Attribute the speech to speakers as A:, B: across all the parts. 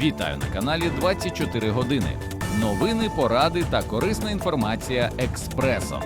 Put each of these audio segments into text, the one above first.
A: Вітаю на каналі 24 години. Новини, поради та корисна інформація експресом.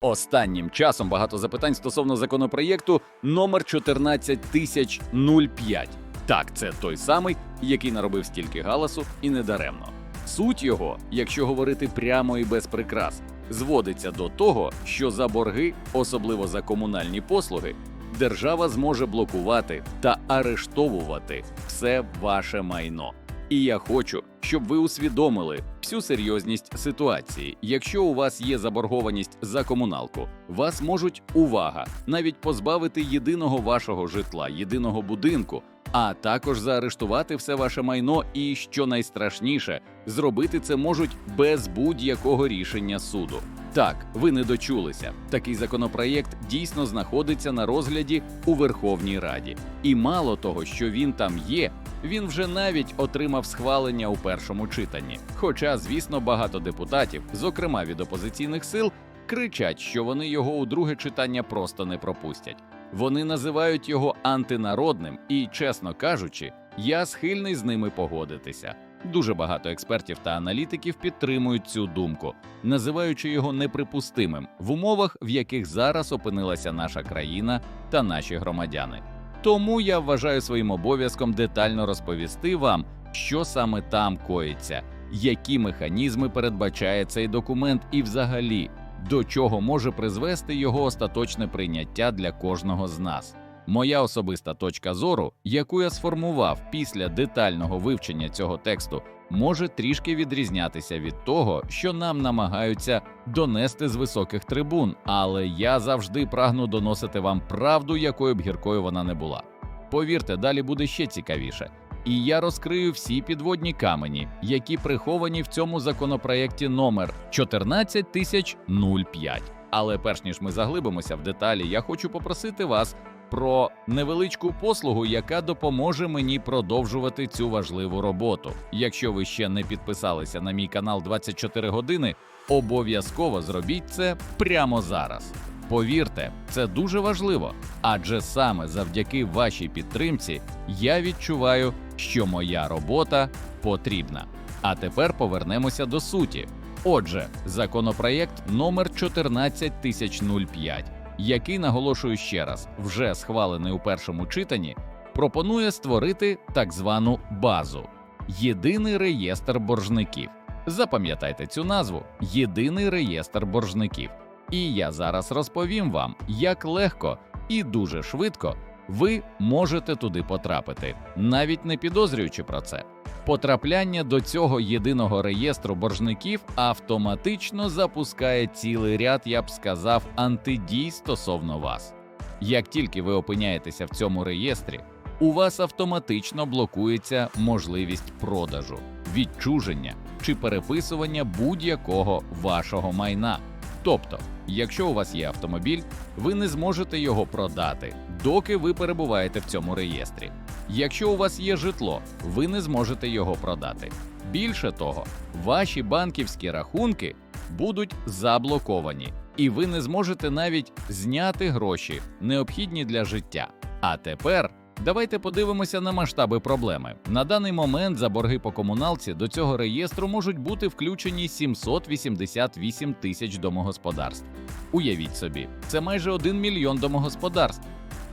A: Останнім часом багато запитань стосовно законопроєкту номер 14005. Так, це той самий, який наробив стільки галасу і недаремно. Суть його, якщо говорити прямо і без прикрас, зводиться до того, що за борги, особливо за комунальні послуги, держава зможе блокувати та арештовувати все ваше майно. І я хочу, щоб ви усвідомили всю серйозність ситуації. Якщо у вас є заборгованість за комуналку, вас можуть увага навіть позбавити єдиного вашого житла, єдиного будинку, а також заарештувати все ваше майно. І що найстрашніше, зробити це можуть без будь-якого рішення суду. Так, ви не дочулися. Такий законопроєкт дійсно знаходиться на розгляді у Верховній Раді. І мало того, що він там є, він вже навіть отримав схвалення у першому читанні. Хоча, звісно, багато депутатів, зокрема від опозиційних сил, кричать, що вони його у друге читання просто не пропустять. Вони називають його антинародним, і, чесно кажучи, я схильний з ними погодитися. Дуже багато експертів та аналітиків підтримують цю думку, називаючи його неприпустимим в умовах, в яких зараз опинилася наша країна та наші громадяни. Тому я вважаю своїм обов'язком детально розповісти вам, що саме там коїться, які механізми передбачає цей документ, і взагалі до чого може призвести його остаточне прийняття для кожного з нас. Моя особиста точка зору, яку я сформував після детального вивчення цього тексту, може трішки відрізнятися від того, що нам намагаються донести з високих трибун, але я завжди прагну доносити вам правду, якою б гіркою вона не була. Повірте, далі буде ще цікавіше. І я розкрию всі підводні камені, які приховані в цьому законопроєкті номер 14005. Але перш ніж ми заглибимося в деталі, я хочу попросити вас про невеличку послугу, яка допоможе мені продовжувати цю важливу роботу. Якщо ви ще не підписалися на мій канал 24 години, обов'язково зробіть це прямо зараз. Повірте, це дуже важливо, адже саме завдяки вашій підтримці я відчуваю, що моя робота потрібна. А тепер повернемося до суті. Отже, законопроєкт номер 14005, який наголошую ще раз, вже схвалений у першому читанні, пропонує створити так звану базу єдиний реєстр боржників. Запам'ятайте цю назву єдиний реєстр боржників. І я зараз розповім вам, як легко і дуже швидко ви можете туди потрапити, навіть не підозрюючи про це. Потрапляння до цього єдиного реєстру боржників автоматично запускає цілий ряд, я б сказав, антидій стосовно вас. Як тільки ви опиняєтеся в цьому реєстрі, у вас автоматично блокується можливість продажу, відчуження чи переписування будь-якого вашого майна. Тобто, якщо у вас є автомобіль, ви не зможете його продати, доки ви перебуваєте в цьому реєстрі. Якщо у вас є житло, ви не зможете його продати. Більше того, ваші банківські рахунки будуть заблоковані, і ви не зможете навіть зняти гроші, необхідні для життя. А тепер давайте подивимося на масштаби проблеми. На даний момент за борги по комуналці до цього реєстру можуть бути включені 788 тисяч домогосподарств. Уявіть собі, це майже 1 мільйон домогосподарств.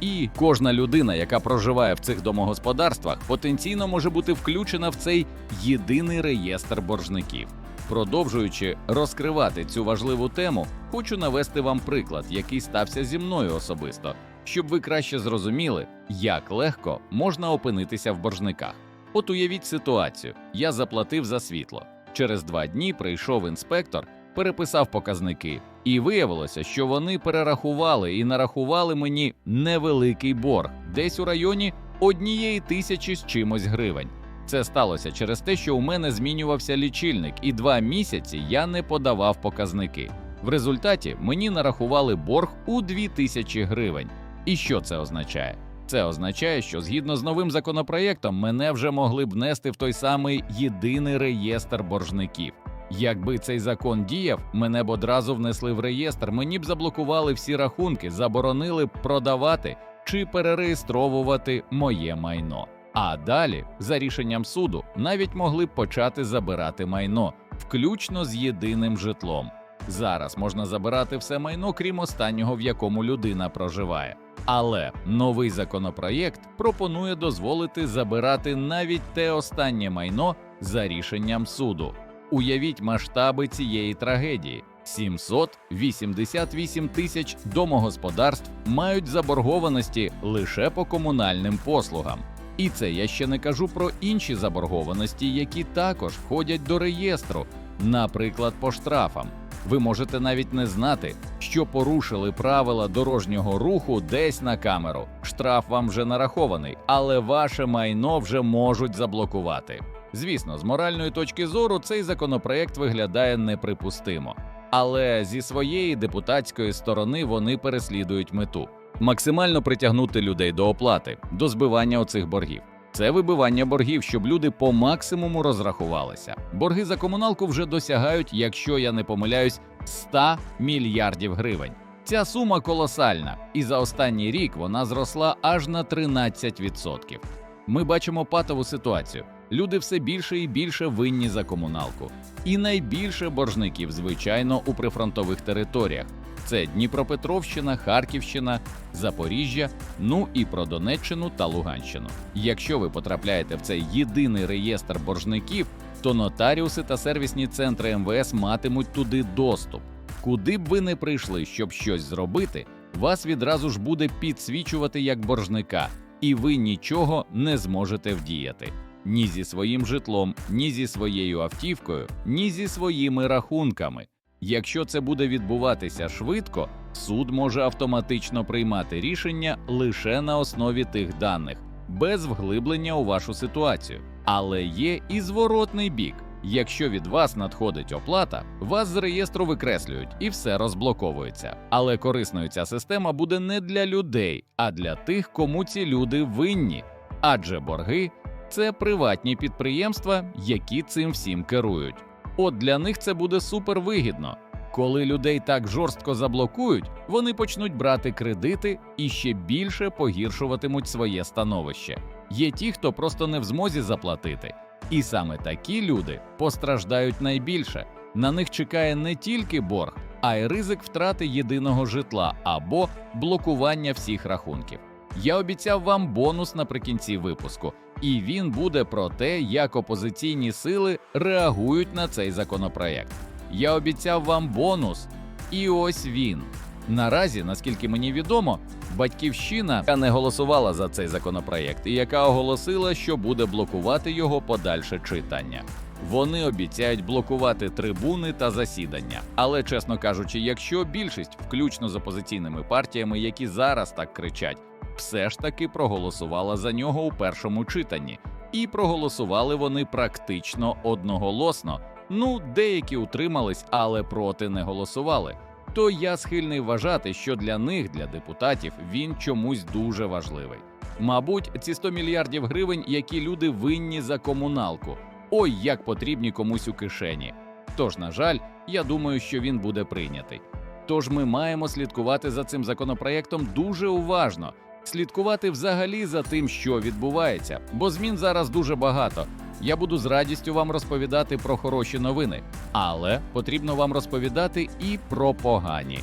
A: І кожна людина, яка проживає в цих домогосподарствах, потенційно може бути включена в цей єдиний реєстр боржників. Продовжуючи розкривати цю важливу тему, хочу навести вам приклад, який стався зі мною особисто, щоб ви краще зрозуміли, як легко можна опинитися в боржниках. От уявіть ситуацію: я заплатив за світло. Через два дні прийшов інспектор, переписав показники, і виявилося, що вони перерахували і нарахували мені невеликий борг, десь у районі однієї тисячі з чимось гривень. Це сталося через те, що у мене змінювався лічильник, і два місяці я не подавав показники. В результаті мені нарахували борг у 2000 гривень. І що це означає? Це означає, що згідно з новим законопроєктом мене вже могли б внести в той самий єдиний реєстр боржників. Якби цей закон діяв, мене б одразу внесли в реєстр, мені б заблокували всі рахунки, заборонили б продавати чи перереєстровувати моє майно. А далі, за рішенням суду, навіть могли б почати забирати майно, включно з єдиним житлом. Зараз можна забирати все майно, крім останнього, в якому людина проживає. Але новий законопроєкт пропонує дозволити забирати навіть те останнє майно за рішенням суду. Уявіть масштаби цієї трагедії: 788 тисяч домогосподарств мають заборгованості лише по комунальним послугам. І це я ще не кажу про інші заборгованості, які також входять до реєстру, наприклад, по штрафам. Ви можете навіть не знати, що порушили правила дорожнього руху десь на камеру. Штраф вам вже нарахований, але ваше майно вже можуть заблокувати. Звісно, з моральної точки зору цей законопроект виглядає неприпустимо, але зі своєї депутатської сторони вони переслідують мету максимально притягнути людей до оплати, до збивання оцих боргів. Це вибивання боргів, щоб люди по максимуму розрахувалися. Борги за комуналку вже досягають, якщо я не помиляюсь, 100 мільярдів гривень. Ця сума колосальна, і за останній рік вона зросла аж на 13%. Ми бачимо патову ситуацію. Люди все більше і більше винні за комуналку. І найбільше боржників, звичайно, у прифронтових територіях. Це Дніпропетровщина, Харківщина, Запоріжжя, ну і про Донеччину та Луганщину. Якщо ви потрапляєте в цей єдиний реєстр боржників, то нотаріуси та сервісні центри МВС матимуть туди доступ. Куди б ви не прийшли, щоб щось зробити, вас відразу ж буде підсвічувати як боржника, і ви нічого не зможете вдіяти. Ні зі своїм житлом, ні зі своєю автівкою, ні зі своїми рахунками. Якщо це буде відбуватися швидко, суд може автоматично приймати рішення лише на основі тих даних, без вглиблення у вашу ситуацію. Але є і зворотний бік. Якщо від вас надходить оплата, вас з реєстру викреслюють і все розблоковується. Але корисною ця система буде не для людей, а для тих, кому ці люди винні. Адже борги це приватні підприємства, які цим всім керують. От для них це буде супервигідно. Коли людей так жорстко заблокують, вони почнуть брати кредити і ще більше погіршуватимуть своє становище. Є ті, хто просто не в змозі заплатити, і саме такі люди постраждають найбільше. На них чекає не тільки борг, а й ризик втрати єдиного житла або блокування всіх рахунків. Я обіцяв вам бонус наприкінці випуску, і він буде про те, як опозиційні сили реагують на цей законопроект. Я обіцяв вам бонус, і ось він. Наразі, наскільки мені відомо, батьківщина яка не голосувала за цей законопроект і яка оголосила, що буде блокувати його подальше читання. Вони обіцяють блокувати трибуни та засідання. Але, чесно кажучи, якщо більшість, включно з опозиційними партіями, які зараз так кричать, все ж таки проголосувала за нього у першому читанні, і проголосували вони практично одноголосно. Ну, деякі утримались, але проти не голосували. То я схильний вважати, що для них, для депутатів, він чомусь дуже важливий. Мабуть, ці 100 мільярдів гривень, які люди винні за комуналку. Ой, як потрібні комусь у кишені. Тож, на жаль, я думаю, що він буде прийнятий. Тож ми маємо слідкувати за цим законопроєктом дуже уважно, слідкувати взагалі за тим, що відбувається, бо змін зараз дуже багато. Я буду з радістю вам розповідати про хороші новини, але потрібно вам розповідати і про погані.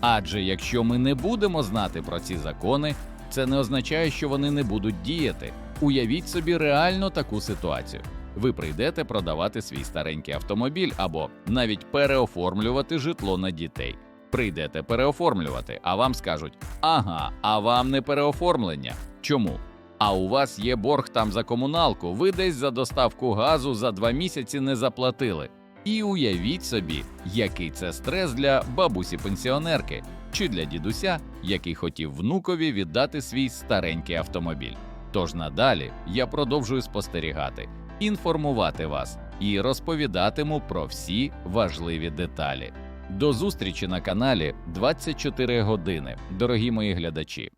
A: Адже якщо ми не будемо знати про ці закони, це не означає, що вони не будуть діяти. Уявіть собі реально таку ситуацію. Ви прийдете продавати свій старенький автомобіль або навіть переоформлювати житло на дітей. Прийдете переоформлювати, а вам скажуть: ага, а вам не переоформлення. Чому? А у вас є борг там за комуналку, ви десь за доставку газу за два місяці не заплатили. І уявіть собі, який це стрес для бабусі пенсіонерки чи для дідуся, який хотів внукові віддати свій старенький автомобіль. Тож надалі я продовжую спостерігати, інформувати вас і розповідатиму про всі важливі деталі. До зустрічі на каналі 24 години, дорогі мої глядачі.